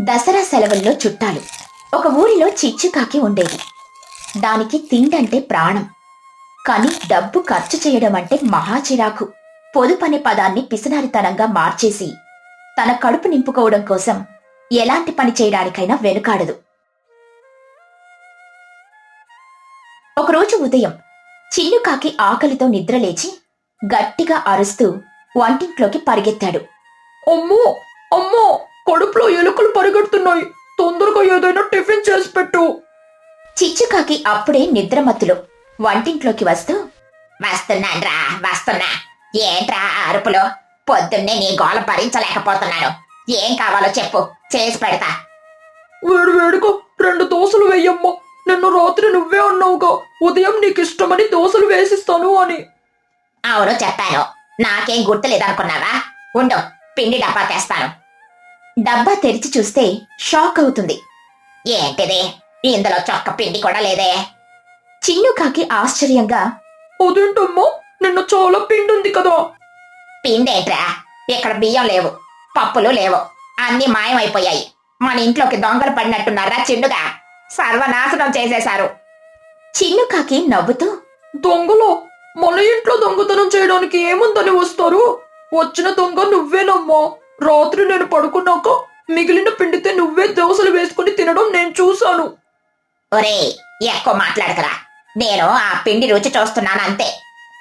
దసరా సెలవుల్లో చుట్టాలు. ఒక ఊరిలో చిచ్చుకాకి ఉండేది. దానికి తిండంటే ప్రాణం. కాని డబ్బు ఖర్చు చేయడం అంటే మహా చిరాకు. పొదుపనే పదాన్ని పిసినారితనంగా మార్చేసి తన కడుపు నింపుకోవడం కోసం ఎలాంటి పని చేయడానికైనా వెనుకాడదు. ఒకరోజు ఉదయం చిన్నుకాకి ఆకలితో నిద్రలేచి గట్టిగా అరుస్తూ వంటింట్లోకి పరిగెత్తాడు. అమ్మో! అమ్మో! కడుపులో ఎలుకలు పరిగెడుతున్నాయి. తొందరగా ఏదైనా టిఫిన్ చేసి పెట్టు. చిచ్చుకాకి అప్పుడే నిద్రమత్తులో. వంటింట్లోకి వస్తూ వస్తున్నాన్రా వస్తున్నా. ఏంట్రా అరుపులు? పొద్దున్నే నీ గోల భరించలేకపోతున్నాను. ఏం కావాలో చెప్పు చేసి పెడతా. వేడి వేడిగా రెండు దోశలు వేయమ్మా. నిన్న రాత్రి నువ్వే అన్నావుగా. ఉదయం నీకు ఇష్టమని దోశలు వేసిస్తాను అని. అవును చెప్పాను. నాకేం గుర్తులేదనుకున్నావా? ఉండు పిండి డబ్బా తెస్తాను. డబ్బా తెరిచి చూస్తే షాక్ అవుతుంది. ఏంటిది? ఇందులో చొక్క పిండి కూడా లేదే. చిన్నుకాకి ఆశ్చర్యంగా అదేంటమ్మా? నిన్న చాలా పిండి ఉంది కదా. పిండేట్రా? ఇక్కడ బియ్యం లేవు పప్పులు లేవు అన్ని మాయమైపోయాయి. మన ఇంట్లోకి దొంగలు పడినట్టున్నారా చిన్నుగా? సర్వనాశనం చేసేశారు. చిన్నుకాకి నవ్వుతూ దొంగలో? మన ఇంట్లో దొంగతనం చేయడానికి ఏముందని వస్తారు? వచ్చిన దొంగ నువ్వేనమ్మా. రాత్రి నేను పడుకున్నాక మిగిలిన పిండితే నువ్వే దోశలు వేసుకుని తినడం నేను చూశాను. ఒరే ఎక్కువ మాట్లాడకరా. నేను ఆ పిండి రుచి చూస్తున్నాను అంతే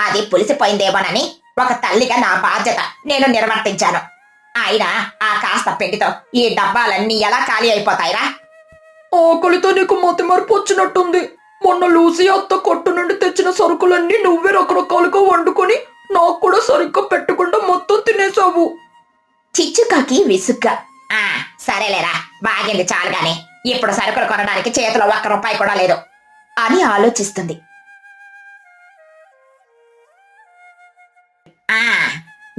అది పులిసిపోయిందేమోనని ఒక తల్లిగా నా బాధ్యత నేను నిర్వర్తించాను. అయినా ఆ కాస్త పిండితో ఈ డబ్బాలన్నీ ఎలా ఖాళీ అయిపోతాయిరా? ఆకలితో నీకు మతి మరపు వచ్చినట్టుంది. మొన్న లూసీ అత్త కొట్టు నుండి తెచ్చిన సరుకులన్నీ నువ్వే రకరకాలుగా వండుకొని నాకు కూడా సరిగ్గా పెట్టకుండా మొత్తం తినేసావు చిచ్చుకాకి విసుగ్గా. ఆ సరేలేరా బాగింది చాలుగానే ఇప్పుడు సరుకులు కొనడానికి చేతిలో ఒక్క రూపాయి కూడా లేదు. అని ఆలోచిస్తుంది. ఆ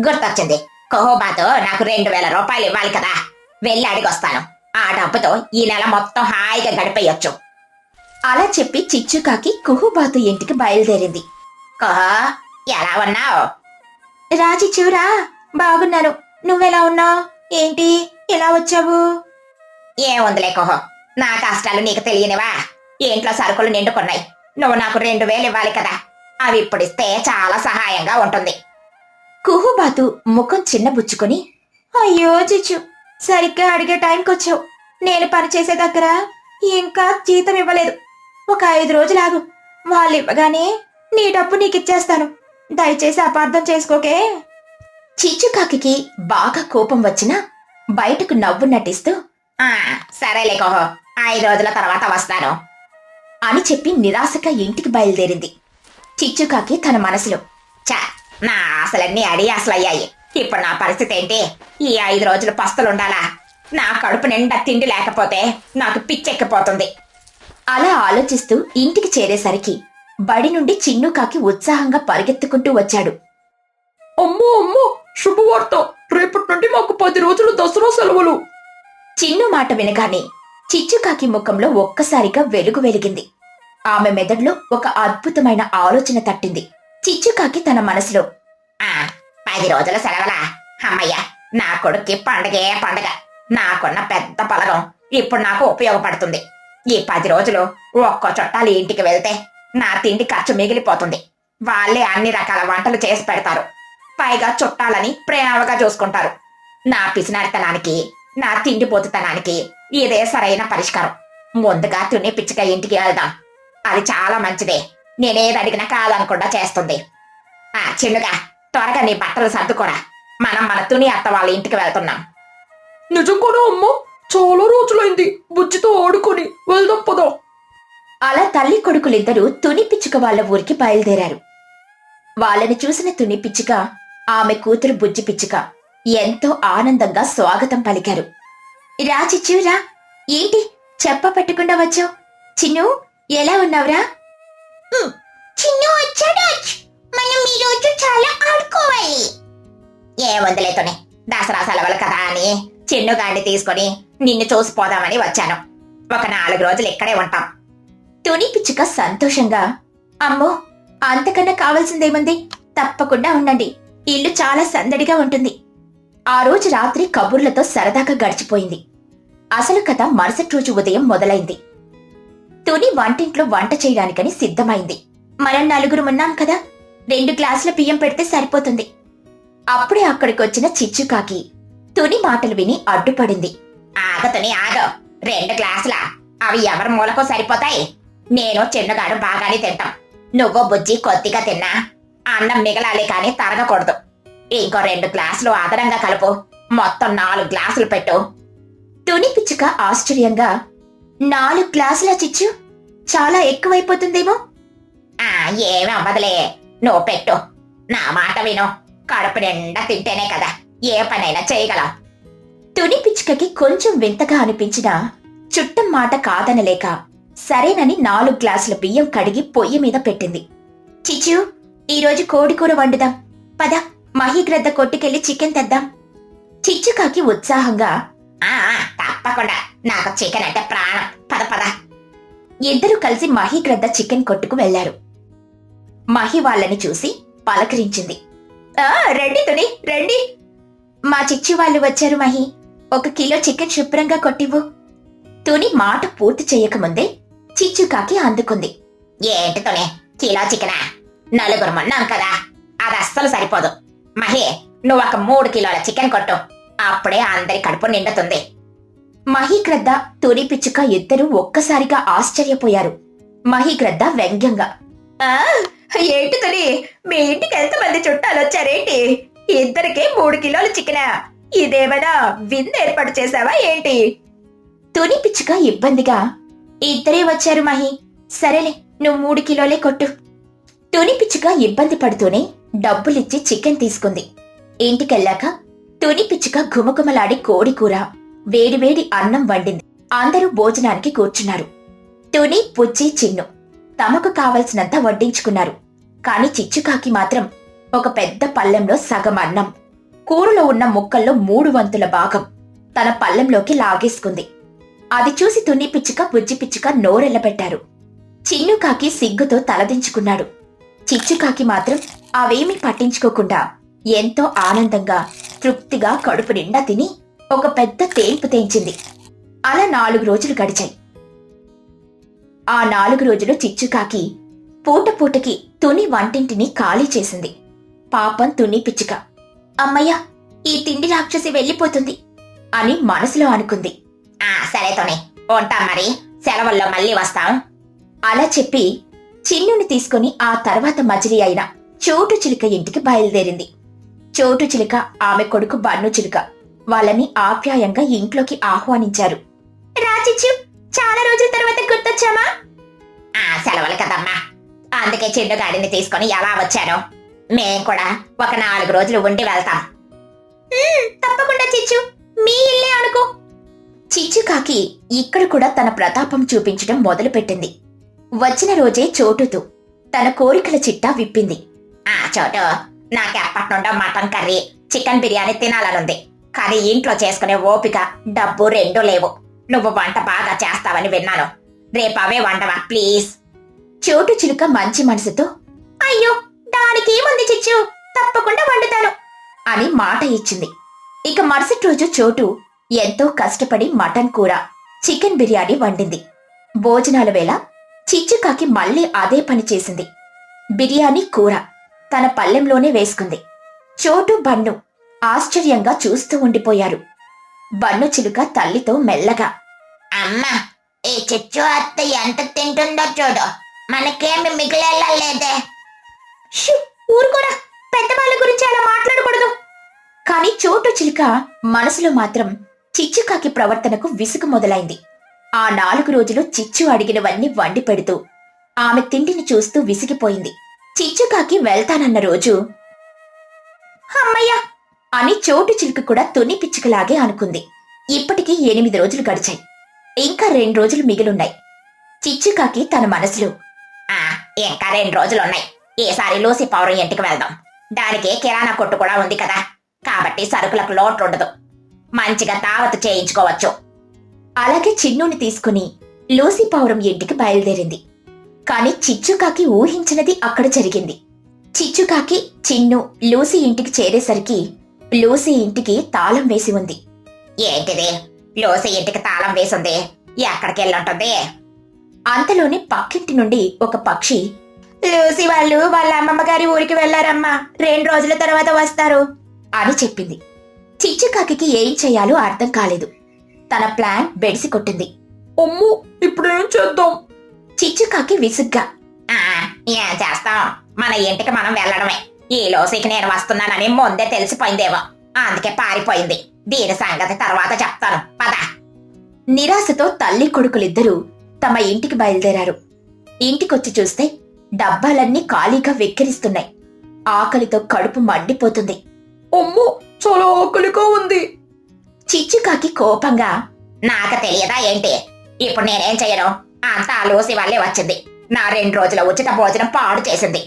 గుర్తొచ్చింది. కోహోబాతో నాకు రెండు వేల రూపాయలు ఇవ్వాలి కదా. వెళ్ళి అడిగొస్తాను. ఆ డబ్బుతో ఈ నెల మొత్తం హాయిగా గడిపేయొచ్చు. అలా చెప్పి చిచ్చుకాకి కుహుబాతు ఇంటికి బయలుదేరింది. కోహో ఎలా ఉన్నావు? రాజీ చూరా బాగున్నాను. నువ్వెలా ఉన్నావు? ఏంటి? ఎలా వచ్చావు? ఏముందిలే కోహో. నా కష్టాలు నీకు తెలియనివా? ఇంట్లో సరుకులు నిండుకున్నాయి. నువ్వు నాకు రెండు వేలు ఇవ్వాలి కదా. అవి ఇప్పుడు ఇస్తే చాలా సహాయంగా ఉంటుంది. కుహుబాతు ముఖం చిన్నబుచ్చుకొని అయ్యో చిచ్చు సరిగ్గా అడిగే టైంకి వచ్చావు. నేను పని చేసే దగ్గర ఇంకా జీతం ఇవ్వలేదు. ఒక ఐదు రోజులాగు వాళ్ళు ఇవ్వగానే నీ డబ్బు నీకు ఇచ్చేస్తాను దయచేసి అపార్థం చేసుకోకే. చిచ్చుకాకి బాగా కోపం వచ్చినా బయటకు నవ్వు నటిస్తూ "ఆ, సరేలే కోహో ఐదు రోజుల తర్వాత వస్తాను అని చెప్పి నిరాశగా ఇంటికి బయలుదేరింది. చిచ్చుకాకి తన మనసులో చా నా ఆశలన్నీ అడి అసలయ్యాయి. ఇప్పుడు నా పరిస్థితి ఏంటి? ఈ ఐదు రోజులు పస్తులుండాలా? నా కడుపు నిండా తిండి లేకపోతే నాకు పిచ్చెక్కిపోతుంది. అలా ఆలోచిస్తూ ఇంటికి చేరేసరికి బడి నుండి చిన్నుకాకి ఉత్సాహంగా పరిగెత్తుకుంటూ వచ్చాడు. అమ్మో అమ్మో శుభవార్త. రేపటి నుండి మాకు పది రోజులు దసరా సెలవులు. చిన్ను మాట వినగానే చిచ్చుకాకి ముఖంలో ఒక్కసారిగా వెలుగు వెలిగింది. ఆమె మెదడులో ఒక అద్భుతమైన ఆలోచన తట్టింది. చిచ్చుకాకి తన మనసులో ఆ పది రోజుల సెలవులా? అమ్మయ్య నా కొడుక్కి పండగే పండగ. నాకున్న పెద్ద పలగం ఇప్పుడు నాకు ఉపయోగపడుతుంది. ఈ పది రోజులు ఒక్కో చుట్టాలు ఇంటికి వెళ్తే నా తిండి ఖర్చు మిగిలిపోతుంది. వాళ్ళే అన్ని రకాల వంటలు చేసి పెడతారు. పైగా చుట్టాలని ప్రేమగా చూసుకుంటారు. నా పిసినారితనానికి నా తిండిపోతుతనానికి ఇదే సరైన పరిష్కారం. ముందుగా తుని పిచ్చిక ఇంటికి వెళ్దాం. అది చాలా మంచిదే. నేనేది అడిగినా కాదనకుండా చేస్తుంది. ఆ చిన్నుగా త్వరగా నీ బట్టలు సర్దుకోరా. మనం మన తుని అత్త వాళ్ళ ఇంటికి వెళ్తున్నాం. నిజంగానే అమ్మా. చాలా రోజులైంది. బుజ్జితో ఆడుకొని వెళ్దాం పదా. అలా తల్లి కొడుకులిద్దరూ తుని పిచ్చుక వాళ్ళ ఊరికి బయలుదేరారు. వాళ్ళని చూసిన తుని పిచ్చుక ఆమె కూతురు బుజ్జి పిచ్చుక ఎంతో ఆనందంగా స్వాగతం పలికారు. రాచిచ్చురా ఏంటి? చెప్ప పెట్టకుండా వచ్చావు. చిన్ను ఎలా ఉన్నావురా? చిన్ను వచ్చాడు. మనం ఈ రోజు చాలా ఆడుకోవాలి. ఏ వదిలేతోనే దసరా సెలవులు కదా అని చిన్నుగాడిని తీసుకొని నిన్ను చూసిపోదామని వచ్చాను. ఒక నాలుగు రోజులు ఇక్కడే ఉంటాం. తుని పిచ్చుక సంతోషంగా అమ్మో అంతకన్నా కావాల్సిందేముంది? తప్పకుండా ఉండండి. ఇల్లు చాలా సందడిగా ఉంటుంది. ఆ రోజు రాత్రి కబుర్లతో సరదాగా గడిచిపోయింది. అసలు కథ మరుసటి రోజు ఉదయం మొదలైంది. తుని వంటింట్లో వంట చేయడానికని సిద్ధమైంది. మనం నలుగురు ఉన్నాం కదా రెండు గ్లాసుల బియ్యం పెడితే సరిపోతుంది. అప్పుడే అక్కడికొచ్చిన చిచ్చుకాకి తుని మాటలు విని అడ్డుపడింది. ఆగతుని ఆగో. రెండు గ్లాసులా? అవి ఎవరి మూలకో సరిపోతాయి? నేను చిన్నగాడు బాగానే తింటాం. నువ్వో బుజ్జి కొద్దిగా తిన్నా. అన్నం మిగలాలి కానీ తరగకూడదు. ఇంకో రెండు గ్లాసులు అదనంగా కలుపు. మొత్తం నాలుగు గ్లాసులు పెట్టు. తుని పిచ్చుక ఆశ్చర్యంగా నాలుగు గ్లాసుల చిచ్చు? చాలా ఎక్కువైపోతుందేమో. ఆ ఏమి అవ్వదులే. నువ్వు పెట్టు. నా మాట విను. కడుపు నిండా తింటేనే కదా. ఏ పనైనా చేయగలం. తుని పిచ్చుకకి కొంచెం వింతగా అనిపించినా చుట్టం మాట కాదనలేక సరేనని నాలుగు గ్లాసుల బియ్యం కడిగి పొయ్యి మీద పెట్టింది. చిచ్చు ఈరోజు కోడికూర వండుదాం. పద మహీగ్రద్ద కొట్టుకెళ్ళి చికెన్ తెద్దాం. చిచ్చుకాకి ఉత్సాహంగా "ఆ, తప్పకుండా. నాకు చికెన్ అంటే ప్రాణం. పద పద. ఇద్దరు కలిసి మహీగ్రద్ద చికెన్ కొట్టుకు వెళ్ళారు మహి వాళ్ళని చూసి పలకరించింది. "ఆ, రండి తుని రండి. మా చిచ్చి వాళ్ళు వచ్చారు మహి. ఒక కిలో చికెన్ శుభ్రంగా కొట్టివ్వు. తుని మాట పూర్తి చేయకముందే చిచ్చుకాకి అందుకుంది. ఏంటి తుని కిలో చికెనా? నలుగురు ఉన్నాం కదా అది అస్సలు సరిపోదు. మహి నువ్వు ఒక మూడు కిలోల చికెన్ కొట్టు. అప్పుడే అందరి కడుపు నిండుతుంది. మహీక్రద్ద తుని పిచ్చుక ఇద్దరూ ఒక్కసారిగా ఆశ్చర్యపోయారు. మహీక్రద్ద వ్యంగ్యంగా "ఆ, ఏంటి తొలి మీ ఇంటికి ఎంతమంది చుట్టాలు వచ్చారేంటి ఇద్దరికే మూడు కిలోలు చికెనా? ఇదేమైనా విందు ఏర్పాటు చేశావా ఏంటి? తుని పిచ్చుక ఇబ్బందిగా ఇద్దరే వచ్చారు మహి. సరేలే నువ్వు మూడు కిలోలే కొట్టు. తుని పిచ్చుక ఇబ్బంది పడుతూనే డబ్బులిచ్చి చికెన్ తీసుకుంది. ఇంటికెళ్ళాక తుని పిచ్చుక ఘుమఘుమలాడి కోడి కూర వేడివేడి అన్నం వండింది. అందరూ భోజనానికి కూర్చున్నారు. తుని పుచ్చి చిన్ను తమకు కావలసినంత వడ్డించుకున్నారు. కాని చిచ్చుకాకి మాత్రం ఒక పెద్ద పళ్ళెంలో సగం అన్నం కూరలో ఉన్న ముక్కల్లో మూడు వంతుల భాగం తన పళ్ళెంలోకి లాగేసుకుంది. అది చూసి తుని పిచ్చుక బుజ్జి పిచ్చుక నోరెల్లబెట్టారు చిన్నుకాకి సిగ్గుతో తలదించుకున్నాడు. చిచ్చుకాకి మాత్రం అవేమీ పట్టించుకోకుండా ఎంతో ఆనందంగా తృప్తిగా కడుపు నిండా తిని ఒక పెద్ద తేంపు తేంచింది. అలా నాలుగు రోజులు గడిచాయి. ఆ నాలుగు రోజులు చిచ్చుకాకి పూట పూటకి తుని వంటింటిని ఖాళీ చేసింది. పాపం తుని పిచ్చుక. అమ్మయ్య ఈ తిండి రాక్షసి వెళ్ళిపోతుంది అని మనసులో అనుకుంది. ఆ సరే తుని ఉంటాం మరి సెలవుల్లో మళ్ళీ వస్తాం అలా చెప్పి చిన్నుని తీసుకుని ఆ తర్వాత మజిలీ అయిన చోటు చిలుక ఇంటికి బయలుదేరింది. చోటు చిలుక ఆమె కొడుకు బన్ను చిలుక వాళ్ళని ఆప్యాయంగా ఇంట్లోకి ఆహ్వానించారు. రాచిచ్చు చాలా రోజుల తర్వాత గుర్తొచ్చామా? ఆ సెలవులు కదమ్మా. అందుకే చిన్ను గాడిని తీసుకొని ఎలా వచ్చాను. మేం కూడా ఒక నాలుగు రోజులు ఉండి వెళ్తాం. తప్పకుండా చిచ్చు. మీ ఇల్లే అనుకో. చిచ్చుకాకి ఇక్కడ కూడా తన ప్రతాపం చూపించడం మొదలుపెట్టింది. వచ్చిన రోజే చోటుతో తన కోరికల చిట్టా విప్పింది. ఆ చోటు. నాకు ఎప్పటి మటన్ కర్రీ చికెన్ బిర్యానీ తినాలనుంది. కానీ ఇంట్లో చేసుకునే ఓపిక డబ్బు రెండూ లేవు. నువ్వు వంట బాగా చేస్తావని విన్నాను. రేపు అవే వండవా ప్లీజ్? చోటు చిలుక మంచి మనసుతో అయ్యో దానికేముంది చిచ్చు? తప్పకుండా వండుతాను అని మాట ఇచ్చింది. ఇక మరుసటి రోజు చోటు ఎంతో కష్టపడి మటన్ కూర చికెన్ బిర్యానీ వండింది. భోజనాల వేళ చిచ్చుకాకి మళ్ళీ అదే పని చేసింది. బిర్యానీ కూర తన పల్లెంలోనే వేసుకుంది. చోటు బన్ను ఆశ్చర్యంగా చూస్తూ ఉండిపోయారు. బన్ను చిలుక తల్లితో మెల్లగా అమ్మా ఈ చిచ్చు అత్త ఎంత తింటుందో చూడు. మనకేమి మిగిలేలా లేదే. ఊరుకోరా. పెద్దవాళ్ళ గురించి అలా మాట్లాడకూడదు. కాని చోటు చిలుక మనసులో మాత్రం చిచ్చుకాకి ప్రవర్తనకు విసుగు మొదలైంది. ఆ నాలుగు రోజులు చిచ్చు అడిగినవన్నీ వండి పెడుతూ ఆమె తిండిని చూస్తూ విసిగిపోయింది. చిచ్చుకాకి వెళ్తానన్న రోజు. అమ్మయ్య! అని చోటు చిలుక కూడా తుని పిచ్చుకలాగే అనుకుంది. ఇప్పటికీ ఎనిమిది రోజులు గడిచాయి. ఇంకా రెండు రోజులు మిగిలున్నాయి. చిచ్చుకాకి తన మనసులో ఆ ఇంకా రెండు రోజులున్నాయి. ఈసారి లోసి పౌరం ఇంటికి వెళ్దాం. దానికి కిరాణా కొట్టు కూడా ఉంది కదా. కాబట్టి సరుకులకు లోటు ఉండదు. మంచిగా తావత చేయించుకోవచ్చు. అలాగే చిన్నుని తీసుకుని లూసి పౌరం ఇంటికి బయలుదేరింది. కాని చిచ్చుకాకి ఊహించినది అక్కడ జరిగింది. చిచ్చుకాకి చిన్ను లూసి ఇంటికి చేరేసరికి లూసి ఇంటికి తాళం వేసి ఉంది. ఏంటిది? లోసి ఇంటికి తాళం వేసింది? ఎక్కడికి వెళ్ళుంటుంది? అంతలోనే పక్కింటి నుండి ఒక పక్షి లూసి వాళ్ళు వాళ్ళ అమ్మమ్మ గారి ఊరికి వెళ్ళారమ్మా రెండు రోజుల తర్వాత వస్తారు అని చెప్పింది. చిచ్చుకాకి ఏం చేయాలో అర్థం కాలేదు. తన ప్లాన్ బెడిసి కొట్టింది. అమ్మో ఇప్పుడేం చేద్దాం? చిచ్చుకాకి విసుగ్గా "ఆ, ఏం చేస్తాం? మన ఇంటికి మనం వెళ్ళడమే. ఈ లోసికి నేను వస్తున్నానని ముందే తెలిసిపోయిందేమో. అందుకే పారిపోయింది. దీని సంగతి తర్వాత చెప్తాను. పద. నిరాశతో తల్లి కొడుకులిద్దరూ తమ ఇంటికి బయలుదేరారు. ఇంటికొచ్చి చూస్తే డబ్బాలన్నీ ఖాళీగా వెక్కిరిస్తున్నాయి. ఆకలితో కడుపు మండిపోతుంది. అమ్మో చాలా ఆకలిగా ఉంది. చిచ్చుకాకి కోపంగా నాకు తెలియదా ఏంటి? ఇప్పుడు నేనేం చేయను అంతా లూసి వల్లే వచ్చింది. నా రెండు రోజుల ఉచిత భోజనం పాడు చేసింది.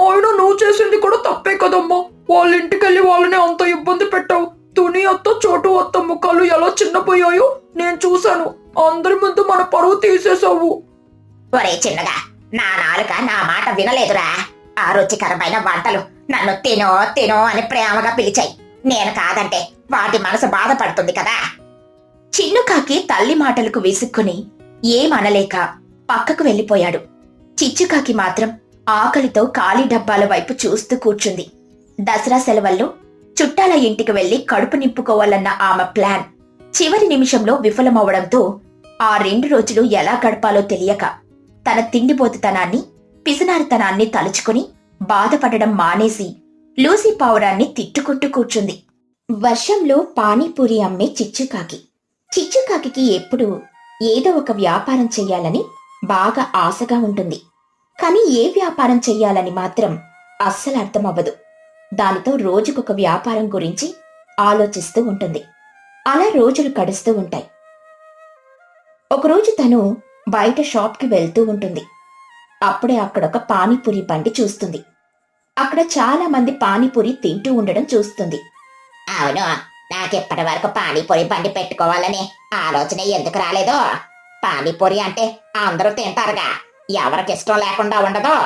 ఆయన నువ్వు చేసింది కూడా తప్పే కదమ్మా. వాళ్ళ ఇంటికెళ్ళి వాళ్ళని అంత ఇబ్బంది పెట్టావు. తుని అత్త చోటు అత్త ముఖాలు ఎలా చిన్నపోయాయో నేను చూశాను. అందరి ముందు మన పరువు తీసేసావు ఒరే చిన్నగా నా నాలుక నా మాట వినలేదురా. ఆ రుచికరమైన వంటలు నన్ను తినో తినో అని ప్రేమగా పిలిచాయి. నేను కాదంటే వాటి మనసు బాధపడుతుంది కదా. చిన్నుకాకి తల్లి మాటలకు విసుక్కుని ఏమనలేక పక్కకు వెళ్ళిపోయాడు. చిచ్చుకాకి మాత్రం ఆకలితో ఖాళీ డబ్బాల వైపు చూస్తూ కూర్చుంది. దసరా సెలవుల్లో చుట్టాల ఇంటికి వెళ్ళి కడుపు నింపుకోవాలన్న ఆమె ప్లాన్ చివరి నిమిషంలో విఫలమవడంతో ఆ రెండు రోజులు ఎలా గడపాలో తెలియక తన తిండిపోతుతనాన్ని పిసినారితనాన్ని తలుచుకుని బాధపడడం మానేసి లూసీ పావురాన్ని తిట్టుకుంటూ కూర్చుంది. వర్షంలో పానీపూరి అమ్మే చిచ్చుకాకి. చిచ్చుకాకి ఎప్పుడూ ఏదో ఒక వ్యాపారం చెయ్యాలని బాగా ఆశగా ఉంటుంది. కానీ ఏ వ్యాపారం చెయ్యాలని మాత్రం అస్సలు అర్థమవ్వదు. దానితో రోజుకొక వ్యాపారం గురించి ఆలోచిస్తూ ఉంటుంది. అలా రోజులు గడుస్తూ ఉంటాయి. ఒకరోజు తను బయట షాప్కి వెళ్తూ ఉంటుంది. అప్పుడే అక్కడొక పానీపూరి బండి చూస్తుంది. అక్కడ చాలా మంది పానీపూరి తింటూ ఉండడం చూస్తుంది. అవును. నాకిప్పటి వరకు పానీపూరి బండి పెట్టుకోవాలని ఆలోచన ఎందుకు రాలేదో? పానీపూరి అంటే అందరూ తింటారుగా. ఎవరికి ఇష్టం లేకుండా ఉండదో?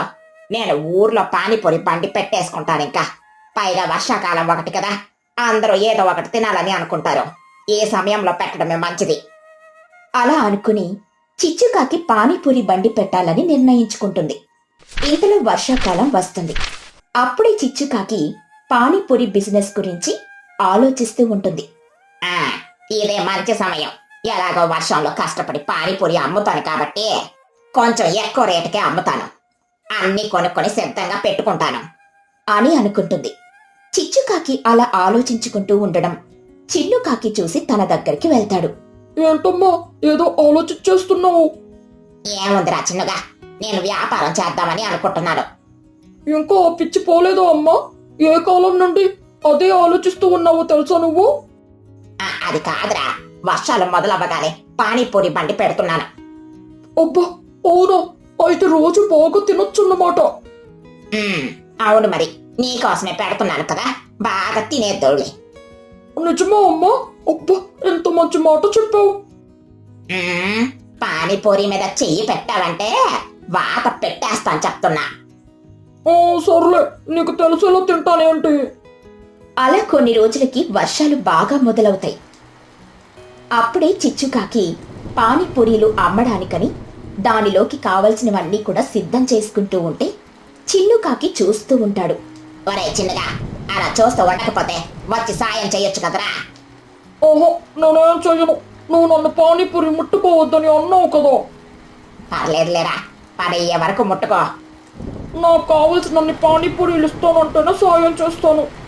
నేను ఊర్లో పానీపూరి బండి పెట్టేసుకుంటాను ఇంకా. పైగా వర్షాకాలం ఒకటి కదా. అందరూ ఏదో ఒకటి తినాలని అనుకుంటారు. ఏ సమయంలో పెట్టడమే మంచిది. అలా అనుకుని చిచ్చుకాకి పానీపూరి బండి పెట్టాలని నిర్ణయించుకుంటుంది. ఇంతలో వర్షాకాలం వస్తుంది. అప్పుడే చిచ్చుకాకి పానీపూరి బిజినెస్ గురించి ఆలోచిస్తూ ఉంటుంది. ఇదే మంచి సమయం. ఎలాగో వర్షంలో కష్టపడి పానీపూరి అమ్ముతాను కాబట్టి కొంచెం ఎక్కువ రేటుకే అమ్ముతాను. అన్ని కొనుక్కొని సిద్ధంగా పెట్టుకుంటాను. అని అనుకుంటుంది. చిచ్చుకాకి అలా ఆలోచించుకుంటూ ఉండడం చిన్నుకాకి చూసి తన దగ్గరికి వెళ్తాడు. ఏంటమ్మా ఏదో ఆలోచించేస్తున్నావు ఏముందిరా చిన్నగా నేను వ్యాపారం చేద్దామని అనుకుంటున్నాను. ఇంకా ఆ పిచ్చి పోలేదా అమ్మా? ఏ కాలం నుండి అదే ఆలోచిస్తూ ఉన్నావో తెలుసా నువ్వు? అది కాదురా. వర్షాలు మొదలవ్వగానే పానీపూరి బండి పెడుతున్నాను. అబ్బా అవునా? అయితే రోజు బాగా తినొచ్చన్నమాట. అవును మరి. నీకోసమే పెడుతున్నాను కదా. బాగా తినేద్దోళ్ళే నిజమా అమ్మా? అబ్బా ఎంత మంచి మాట చెప్పావు. పానీపూరి మీద చెయ్యి పెట్టావంటే వాత పెట్టేస్తాను చెప్తున్నా. సర్లే నీకు తెలిసేలా తింటానేంటి? అలా కొన్ని రోజులకి వర్షాలు బాగా మొదలవుతాయి. అప్పుడే చిచ్చుకాకి పానీపూరీలు అమ్మడానికని దానిలోకి కావలసినవన్నీ కూడా సిద్ధం చేసుకుంటూ ఉంటే చిన్నుకాకి చూస్తూ ఉంటాడు. ఒరే చిన్నగా అలా చూస్తూ ఉండకపోతే వచ్చి సాయం చేయొచ్చు కదరా? ఓహో నేనేం చెయ్యను నువ్వు నన్ను పానీపూరి ముట్టుకోవద్దని అన్నావు కదా. పర్లేదులేరా పడయ్యే వరకు ముట్టుకో. నాకు కావలసినన్ని పానీపూరీలు ఇస్తానంటేనే సాయం చేస్తాను.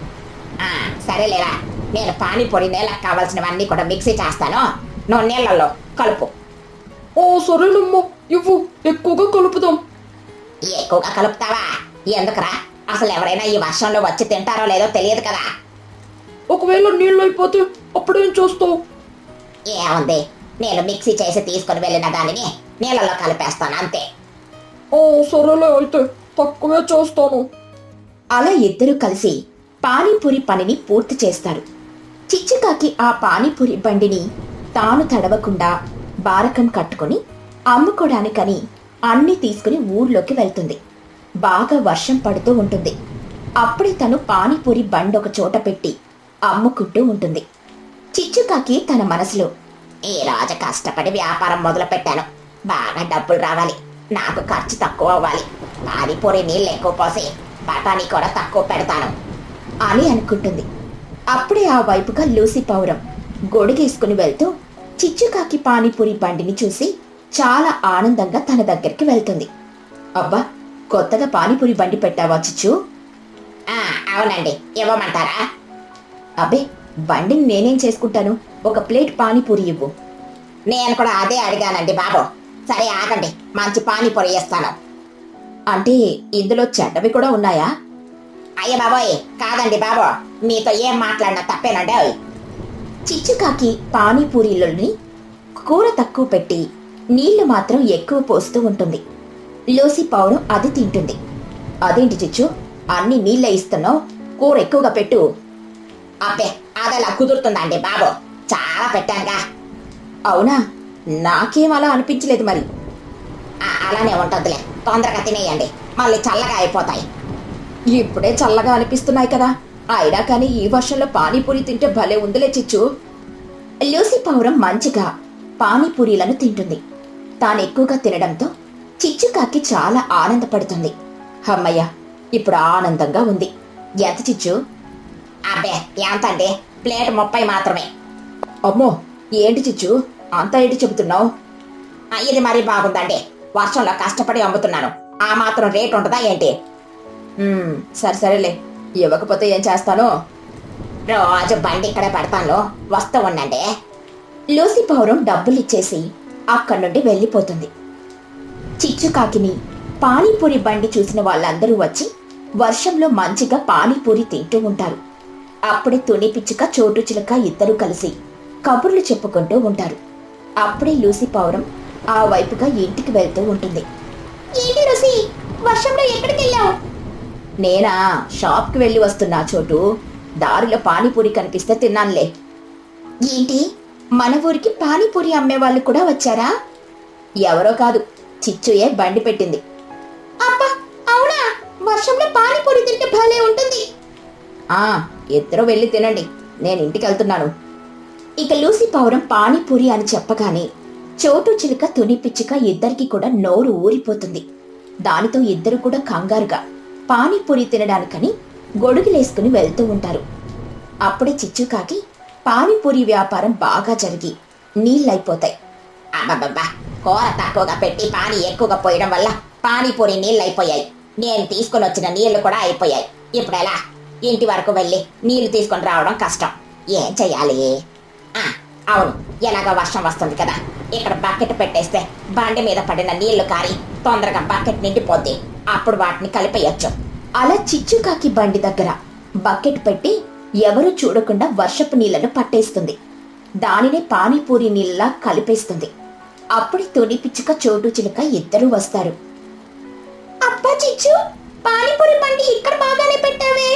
సరేలేరా. నేను పానీపూరి నీళ్ళకి కావాల్సినవన్నీ కూడా మిక్సీ చేస్తాను. నువ్వు నీళ్ళల్లో కలుపు. ఓ సరేనమ్మా. ఇవ్వు. ఎక్కువగా కలుపుదాం. ఎక్కువగా కలుపుతావా? ఎందుకురా? అసలు ఎవరైనా ఈ వర్షంలో వచ్చి తింటారో లేదో తెలియదు కదా. ఒకవేళ నీళ్ళు అయిపోతే అప్పుడేం చేస్తావు? ఏముంది? నేను మిక్సీ చేసి తీసుకుని వెళ్ళిన దానిని నీళ్ళలో కలిపేస్తాను అంతే. ఓ సరేలే అయితే. తక్కువే చేస్తాను. అలా ఇద్దరూ కలిసి పానీపూరి పనిని పూర్తి చేస్తారు చిచ్చుకాకి ఆ పానీపూరి బండిని తాను తడవకుండా బారకం కట్టుకొని అమ్ముకోడానికని అన్ని తీసుకుని ఊర్లోకి వెళ్తుంది. బాగా వర్షం పడుతూ ఉంటుంది. అప్పుడే తను పానీపూరి బండి ఒక చోట పెట్టి అమ్ముకుంటూ ఉంటుంది. చిచ్చుకాకి తన మనసులో ఈ రాజు కష్టపడి వ్యాపారం మొదలు పెట్టాను బాగా డబ్బులు రావాలి. నాకు ఖర్చు తక్కువ అవ్వాలి. పానీపూరి నీళ్ళు ఎక్కువ పోసి బఠానీ కూడా తక్కువ పెడతాను. అని అనుకుంటుంది. అప్పుడే ఆ వైపుగా లూసి పౌరం గొడుగేసుకుని వెళ్తూ చిచ్చుకాకి పానీపూరి బండిని చూసి చాలా ఆనందంగా తన దగ్గరికి వెళ్తుంది. అబ్బా కొత్తగా పానీపూరి బండి పెట్టావా చిచ్చు? అవునండి ఇవ్వమంటారా? అబ్బే బండిని నేనేం చేసుకుంటాను? ఒక ప్లేట్ పానీపూరి ఇవ్వు. నేను కూడా అదే అడిగానండి బాబు. సరే ఆగండి మంచి పానీపూరి ఇస్తాను. అంటే ఇందులో చెడ్డవి కూడా ఉన్నాయా? అయ్య బాబోయ్ కాదండి బాబు. మీతో ఏం మాట్లాడినా తప్పేనండి చిచ్చుకాకి పానీపూరీలని కూర తక్కువ పెట్టి నీళ్ళు మాత్రం ఎక్కువ పోస్తూ ఉంటుంది. లూసి పౌరం అది తింటుంది. అదేంటి చిచ్చు? అన్ని నీళ్ళే ఇస్తున్నావు. కూర ఎక్కువగా పెట్టు. అబ్బే అదలా కుదురుతుందండి బాబు. చాలా పెట్టానుగా. అవునా? నాకేం అలా అనిపించలేదు మరి. అలానే ఉంటుందిలే. తొందరగా తినేయండి. మళ్ళీ చల్లగా అయిపోతాయి. ఇప్పుడే చల్లగా అనిపిస్తున్నాయి కదా. అయినా కానీ ఈ వర్షంలో పానీపూరి తింటే భలే ఉందిలే చిచ్చు. లూసి పౌరం మంచిగా పానీపూరీలను తింటుంది. తాను ఎక్కువగా తినడంతో చిచ్చుకాకి చాలా ఆనందపడుతుంది. అమ్మయ్య ఇప్పుడు ఆనందంగా ఉంది. ఎంత చిచ్చు? అబ్బే ఎంత అండి ప్లేట్ ముప్పై మాత్రమే. అమ్మో ఏంటి చిచ్చు? అంత ఏంటి చెబుతున్నావు? ఇది మరీ బాగుందండి వర్షంలో కష్టపడి అమ్ముతున్నాను. ఆ మాత్రం రేట్ ఉంటుందా ఏంటి? సరే సరేలే. ఇవ్వకపోతే ఏం చేస్తాను? రోజు బండి ఇక్కడే పడతాను వస్తూ ఉండండి. లూసి పౌరం డబ్బులు ఇచ్చేసి అక్కడి నుండి వెళ్ళిపోతుంది. చిచ్చుకాకిని పానీపూరి బండి చూసిన వాళ్ళందరూ వచ్చి వర్షంలో మంచిగా పానీపూరి తింటూ ఉంటారు. అప్పుడే తుని పిచ్చుక చోటు చిలుక ఇద్దరు కలిసి కబుర్లు చెప్పుకుంటూ ఉంటారు. అప్పుడే లూసి పౌరం ఆ వైపుగా ఇంటికి వెళ్తూ ఉంటుంది. ఏంటి లూసి? వర్షంలో ఎక్కడికి వెళ్ళావు నేనా? షాప్కి వెళ్ళి వస్తున్నా చోటు. దారిలో పానీపూరి కనిపిస్తే తిన్నానులే. ఏంటి? మన ఊరికి పానీపూరి అమ్మే వాళ్ళు కూడా వచ్చారా? ఎవరో కాదు చిచ్చుయే బండి పెట్టింది. అబ్బా అవునా? వర్షంలో పానీపూరి తింటే భలే ఉంటుంది. ఆ ఇద్దరు వెళ్ళి తినండి. నేను ఇంటికి వెళ్తున్నాను ఇక లూసి పౌరం పానీపూరి అని చెప్పగానే చోటు చిలుక తుని పిచ్చుక ఇద్దరికి కూడా నోరు ఊరిపోతుంది. దానితో ఇద్దరు కూడా కంగారుగా పానీపూరి తినడానికని గొడుగులేసుకుని వెళ్తూ ఉంటారు. అప్పుడే చిచ్చుకాకి పానీపూరి వ్యాపారం బాగా జరిగి నీళ్ళైపోతాయి. అబ్బబ్బబ్బా కూర తక్కువగా పెట్టి పానీ ఎక్కువగా పోయడం వల్ల పానీపూరి నీళ్ళైపోయాయి. నేను తీసుకుని వచ్చిన నీళ్ళు కూడా అయిపోయాయి. ఇప్పుడు ఎలా ఇంటి వరకు వెళ్ళి నీళ్ళు తీసుకొని రావడం కష్టం. ఏం చెయ్యాలి? అవును ఎలాగ వర్షం వస్తుంది కదా. ఇక్కడ బకెట్ పెట్టేస్తే బండి మీద పడిన నీళ్ళు కారి తొందరగా బకెట్ నిండిపోద్ది. అప్పుడు వాటిని కలిపేయచ్చు. అలా చిచ్చుకాకి బండి దగ్గర బకెట్ పెట్టి ఎవరు చూడకుండా వర్షపు నీళ్ళను పట్టేస్తుంది. దానినే పానీపూరి నీళ్ళలా కలిపేస్తుంది. అప్పుడు తుని పిచ్చుక చోటు చిలుక ఇద్దరు వస్తారు. అబ్బా చిచ్చు పానీపూరి బండి ఇక్కడ బాగానే పెట్టావే.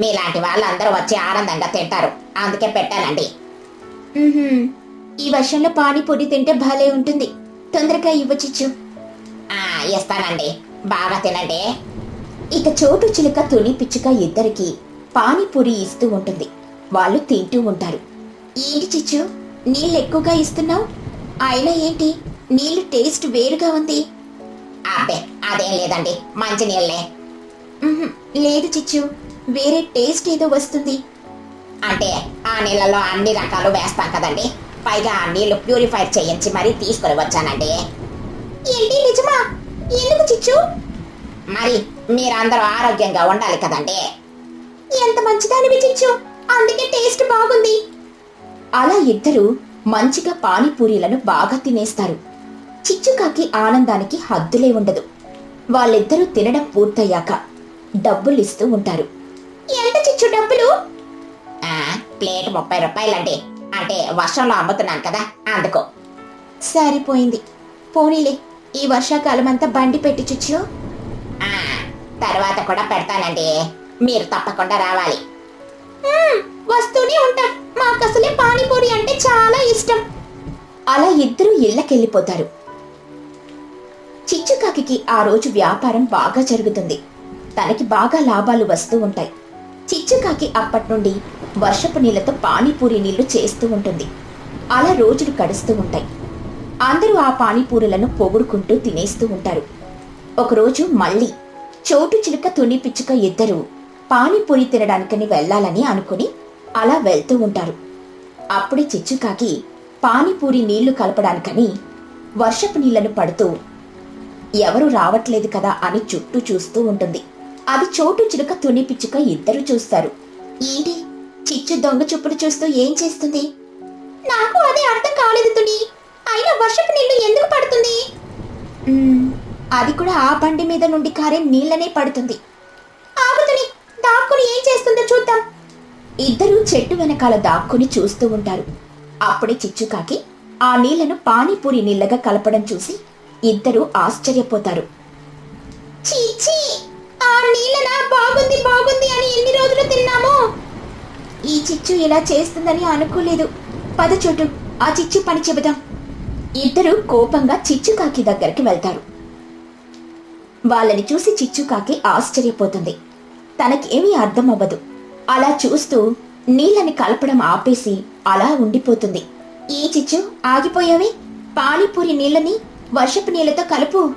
మీలాంటి వాళ్ళందరూ వచ్చి ఆనందంగా తింటారు. అందుకే పెట్టానండి. ఈ వర్షంలో పానీపూరి తింటే భలే ఉంటుంది. తొందరగా ఇవ్వ చిచ్చు. ఇస్తానండి. బాగా తినండి. ఇక చోటు చిలుక తుని పిచ్చుక ఇద్దరికి పానీపూరి ఇస్తూ ఉంటుంది. వాళ్ళు తింటూ ఉంటారు. ఏంటి చిచ్చు? నీళ్ళు ఎక్కువగా ఇస్తున్నావు? అయినా ఏంటి? నీళ్ళు టేస్ట్ వేరుగా ఉంది. అబ్బే అదేం లేదండి. మంచి నీళ్ళే లేదు చిచ్చు. వేరే టేస్ట్ ఏదో వస్తుంది. అంటే ఆ నీళ్ళలో అన్ని రకాలు వేస్తాం కదండి. పైగా నీళ్ళు ప్యూరిఫై చేయించి మరీ తీసుకొని వచ్చానండి ఏంటి నిజమా? ఎందుకు చిచ్చు? మరి మీరందరూ ఆరోగ్యంగా ఉండాలి కదండి. ఎంత మంచిదానివి చిచ్చు? అందుకే టేస్ట్ బాగుంది. అలా ఇద్దరు మంచిగా పానీపూరీలను బాగా తినేస్తారు. చిచ్చుకాకి ఆనందానికి హద్దులే ఉండదు. వాళ్ళిద్దరూ తినడం పూర్తయ్యాక డబ్బులు ఇస్తూ ఉంటారు. ఎంత చిచ్చు డబ్బులు? ప్లేట్ ముప్పై రూపాయలండి. అంటే వర్షంలో అమ్ముతున్నాను కదా అందుకు. సరిపోయింది. పోనీలే ఈ వర్షాకాలం అంతా బండి పెట్టి చిచ్చు. తర్వాత కూడా పెడతానండి. మీరు తప్పకుండా రావాలి. వస్తూనే ఉంటాం. మాకు అసలే పానీపూరి అంటే చాలా ఇష్టం. అలా ఇద్దరూ ఇళ్ళకెళ్ళిపోతారు. చిచ్చుకాకి ఆ రోజు వ్యాపారం బాగా జరుగుతుంది. తనకి బాగా లాభాలు వస్తూ ఉంటాయి. చిచ్చుకాకి అప్పటి నుండి వర్షపు నీళ్ళతో పానీపూరి నీళ్ళు చేస్తూ ఉంటుంది. అలా రోజులు కడుస్తూ ఉంటాయి. అందరూ ఆ పానీపూరులను పొగుడుకుంటూ తినేస్తూ ఉంటారు. ఒకరోజు మళ్ళీ చోటు చిలుక తుని పిచ్చుక ఇద్దరు పానీపూరి తినడానికని వెళ్ళాలని అనుకుని అలా వెళ్తూ ఉంటారు. అప్పుడే చిచ్చుకాకి పానీపూరి నీళ్ళు కలపడానికని వర్షపు నీళ్ళను పడుతూ ఎవరు రావట్లేదు కదా అని చుట్టూ చూస్తూ ఉంటుంది. అది చోటు చిలుక తుని పిచ్చుక ఇద్దరు చూస్తారు. ఏంటి? చిచ్చు దొంగ చూపులు చూస్తూ ఏం చేస్తుంది? నాకు అదే అర్థం కాలేదు తుని. అయినా వర్షపు నీళ్ళు ఎందుకు పడుతుంది? అది కూడా ఆ బండి మీద నుండి కారే నీళ్ళనే పడుతుంది. ఆగుతుని దాక్కుని ఏం చేస్తుందో చూద్దాం. ఇద్దరూ చెట్టు వెనకాల దాక్కుని చూస్తూ ఉంటారు. అప్పుడే చిచ్చుకాకి ఆ నీళ్ళను పానీపూరి నీళ్ళగా కలపడం చూసి ఇద్దరూ ఆశ్చర్యపోతారు. చీచీ! ఆ నీళ్ళనా బాగుంది బాగుంది అని ఎన్ని రోజులు తిన్నాము? ఈ చిచ్చు ఇలా చేస్తుందని అనుకోలేదు. పద చోటు ఆ చిచ్చు పని చెబుదాం. ఇద్దరు కోపంగా చిచ్చుకాకి దగ్గరికి వెళ్తారు. వాళ్ళని చూసి చిచ్చుకాకి ఆశ్చర్యపోతుంది. తనకేమీ అర్థం అవ్వదు. అలా చూస్తూ నీళ్ళని కలపడం ఆపేసి అలా ఉండిపోతుంది. ఈ చిచ్చు ఆగిపోయావే? పానీపూరి నీళ్ళని వర్షపు నీళ్ళతో కలుపు.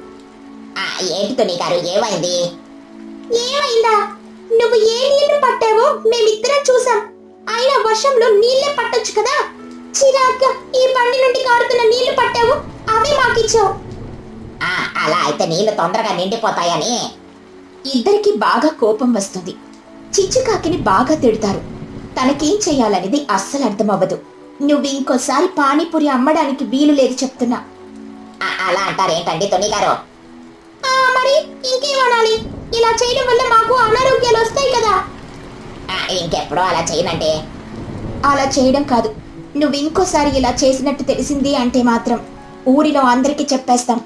ఏంటితో నీ గారు ఏమైంది? ఏమైందా? నువ్వు ఏ నీళ్ళు పట్టావో మేమిద్దరం చూసాం అయినా వర్షంలో నీళ్ళే పట్టొచ్చు కదా? చిరాగ్గా ఈ బండి నుండి కారుతున్న నీళ్ళు పట్టావు అవే మాకిచ్చావు. అలా అయితే నీళ్ళు తొందరగా నిండిపోతాయని. ఇద్దరికి బాగా కోపం వస్తుంది. చిచ్చుకాకిని బాగా తిడతారు. తనకేం చేయాలనేది అస్సలు అర్థమవ్వదు. నువ్వు ఇంకోసారి పానీపూరి అమ్మడానికి వీలు లేదు చెప్తున్నా. అలా అంటారేంటండి తొని గారు మరి ఇంకేమనాలి ఇలా చేయడం వల్ల మాకు అనారోగ్యాలు వస్తాయి కదా. ఇంకెప్పుడు అలా చేయనంటే అలా చేయడం కాదు. నువ్వు ఇంకోసారి ఇలా చేసినట్టు తెలిసింది అంటే మాత్రం ఊరిలో అందరికీ చెప్పేస్తాం.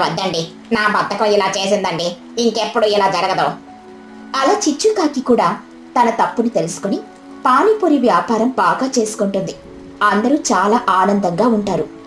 వద్దండి. నా బతకం ఇలా చేసిందండి. ఇంకెప్పుడు ఇలా జరగదు. అలా చిచ్చుకాకి కూడా తన తప్పుని తెలుసుకుని పానీపూరి వ్యాపారం బాగా చేసుకుంటుంది. అందరూ చాలా ఆనందంగా ఉంటారు.